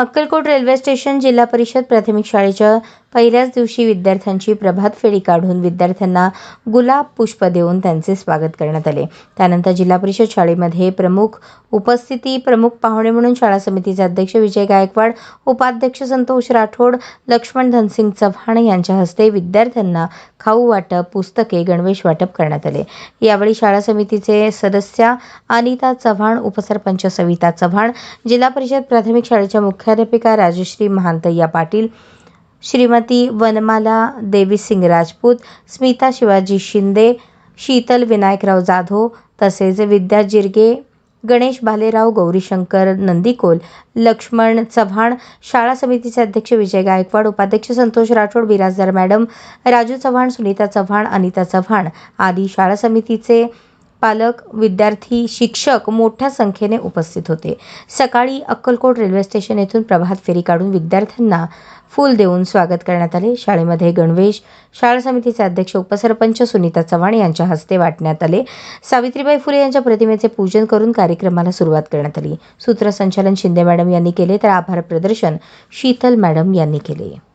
Akkalkot railway station जिल्हा परिषद प्राथमिक शाळेच्या पहिल्याच दिवशी विद्यार्थ्यांची प्रभात फेरी काढून विद्यार्थ्यांना गुलाब पुष्प देऊन त्यांचे स्वागत करण्यात आले. त्यानंतर जिल्हा परिषद शाळेमध्ये प्रमुख उपस्थिती प्रमुख पाहुणे म्हणून शाळा समितीचे अध्यक्ष विजय गायकवाड उपाध्यक्ष संतोष राठोड लक्ष्मण धनसिंग चव्हाण यांच्या हस्ते विद्यार्थ्यांना खाऊ वाटप पुस्तके गणवेश वाटप करण्यात आले. यावेळी शाळा समितीचे सदस्या अनिता चव्हाण उपसरपंच सविता चव्हाण जिल्हा परिषद प्राथमिक शाळेच्या मुख्याध्यापिका राजश्री महांतय्या पाटील श्रीमती वनमाला देवी सिंग राजपूत स्मिता शिवाजी शिंदे शीतल विनायकराव जाधव तसेच विद्या जिरगे गणेश भालेराव गौरीशंकर नंदीकोल लक्ष्मण चव्हाण शाळा समितीचे अध्यक्ष विजय गायकवाड उपाध्यक्ष संतोष राठोड बिराजदार मॅडम राजू चव्हाण सुनीता चव्हाण अनिता चव्हाण आदी शाळा समितीचे पालक विद्यार्थी शिक्षक मोठ्या संख्येने उपस्थित होते. सकाळी अक्कलकोट रेल्वे स्टेशन येथून प्रभात फेरी काढून विद्यार्थ्यांना फूल देऊन स्वागत करण्यात आले. शाळेमध्ये गणवेश शाळा समितीचे अध्यक्ष उपसरपंच सुनीता चव्हाण यांच्या हस्ते वाटण्यात आले. सावित्रीबाई फुले यांच्या प्रतिमेचे पूजन करून कार्यक्रमाला सुरुवात करण्यात आली. सूत्रसंचालन शिंदे मॅडम यांनी केले तर आभार प्रदर्शन शीतल मॅडम यांनी केले.